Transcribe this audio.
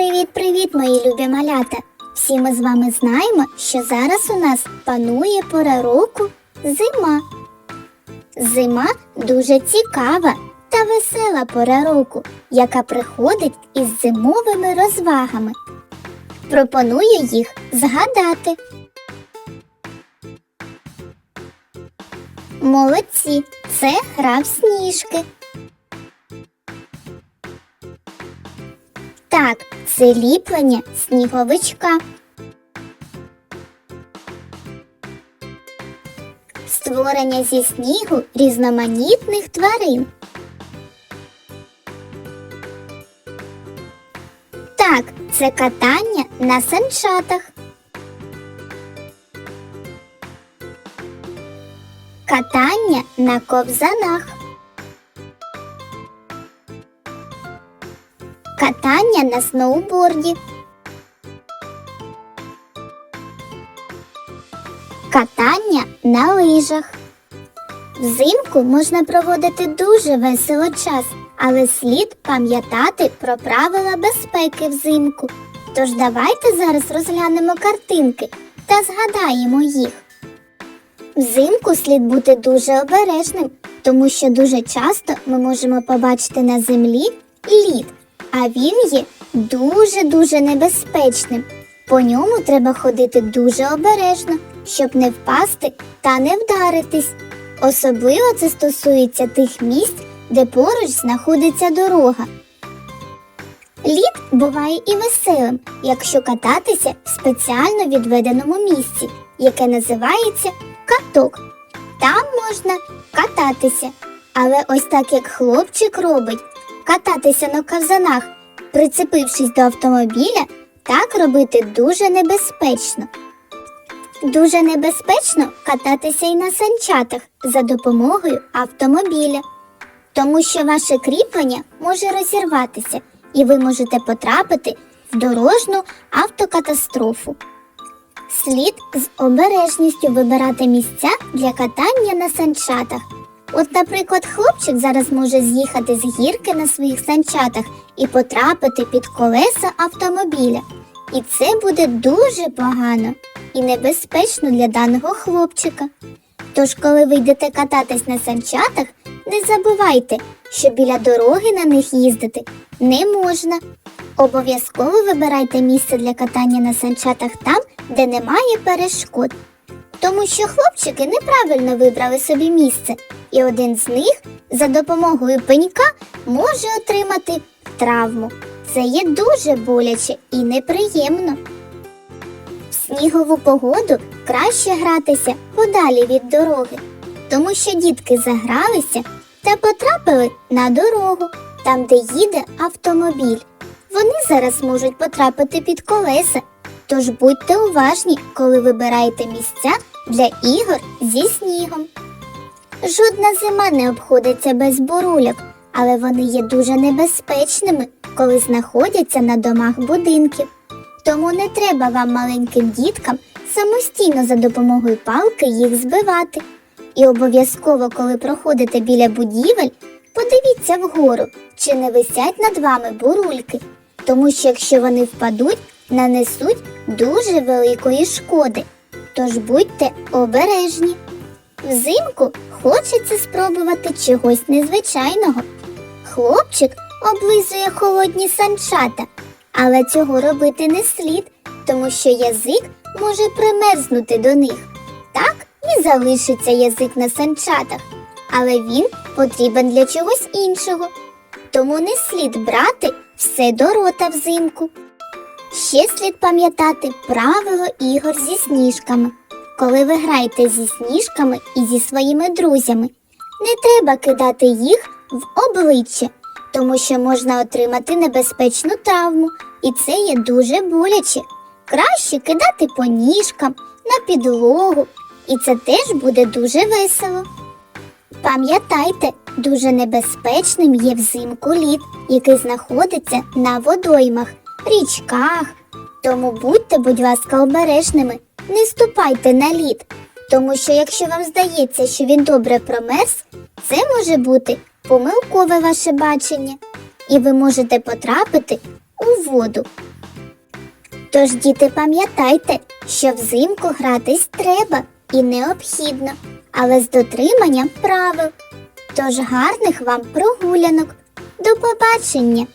Привіт-привіт, мої любі малята! Всі ми з вами знаємо, що зараз у нас панує пора року зима. Зима дуже цікава та весела пора року, яка приходить із зимовими розвагами. Пропоную їх згадати. Молодці, це гра в сніжки. Це сніговичка. Створення зі снігу різноманітних тварин. Так, це катання на санчатах. Катання на ковзанах. Катання на сноуборді. Катання на лижах. Взимку можна проводити дуже весело час, але слід пам'ятати про правила безпеки взимку. Тож давайте зараз розглянемо картинки та згадаємо їх. Взимку слід бути дуже обережним, тому що дуже часто ми можемо побачити на землі лід, а він є дуже-дуже небезпечним. По ньому треба ходити дуже обережно, щоб не впасти та не вдаритись. Особливо це стосується тих місць, де поруч знаходиться дорога. Лід буває і веселим, якщо кататися в спеціально відведеному місці, яке називається каток. Там можна кататися. Але ось так як хлопчик робить, кататися на ковзанах, прицепившись до автомобіля, так робити дуже небезпечно. Дуже небезпечно кататися і на санчатах за допомогою автомобіля, тому що ваше кріплення може розірватися, і ви можете потрапити в дорожну автокатастрофу. Слід з обережністю вибирати місця для катання на санчатах. От, наприклад, хлопчик зараз може з'їхати з гірки на своїх санчатах і потрапити під колеса автомобіля. І це буде дуже погано і небезпечно для даного хлопчика. Тож, коли ви йдете кататись на санчатах, не забувайте, що біля дороги на них їздити не можна. Обов'язково вибирайте місце для катання на санчатах там, де немає перешкод. Тому що хлопчики неправильно вибрали собі місце, і один з них за допомогою пенька може отримати травму. Це є дуже боляче і неприємно. В снігову погоду краще гратися подалі від дороги, тому що дітки загралися та потрапили на дорогу, там, де їде автомобіль. Вони зараз можуть потрапити під колеса, тож будьте уважні, коли вибираєте місця для ігор зі снігом. Жодна зима не обходиться без бурульок, але вони є дуже небезпечними, коли знаходяться на домах будинків. Тому не треба вам маленьким діткам самостійно за допомогою палки їх збивати. І обов'язково, коли проходите біля будівель, подивіться вгору, чи не висять над вами бурульки, тому що якщо вони впадуть, нанесуть дуже великої шкоди. Тож будьте обережні. Взимку хочеться спробувати чогось незвичайного. Хлопчик облизує холодні санчата, але цього робити не слід, тому що язик може примерзнути до них. Так і залишиться язик на санчатах, але він потрібен для чогось іншого. Тому не слід брати все до рота взимку. Ще слід пам'ятати правило ігор зі сніжками. Коли ви граєте зі сніжками і зі своїми друзями, не треба кидати їх в обличчя, тому що можна отримати небезпечну травму, і це є дуже боляче. Краще кидати по ніжкам, на підлогу, і це теж буде дуже весело. Пам'ятайте, дуже небезпечним є взимку лід, який знаходиться на водоймах, річках. Тому будьте, будь ласка, обережними, не ступайте на лід, тому що якщо вам здається, що він добре промерз, це може бути помилкове ваше бачення, і ви можете потрапити у воду, Тож, діти, пам'ятайте, що взимку гратись треба і необхідно, але з дотриманням правил. Тож гарних вам прогулянок. До побачення!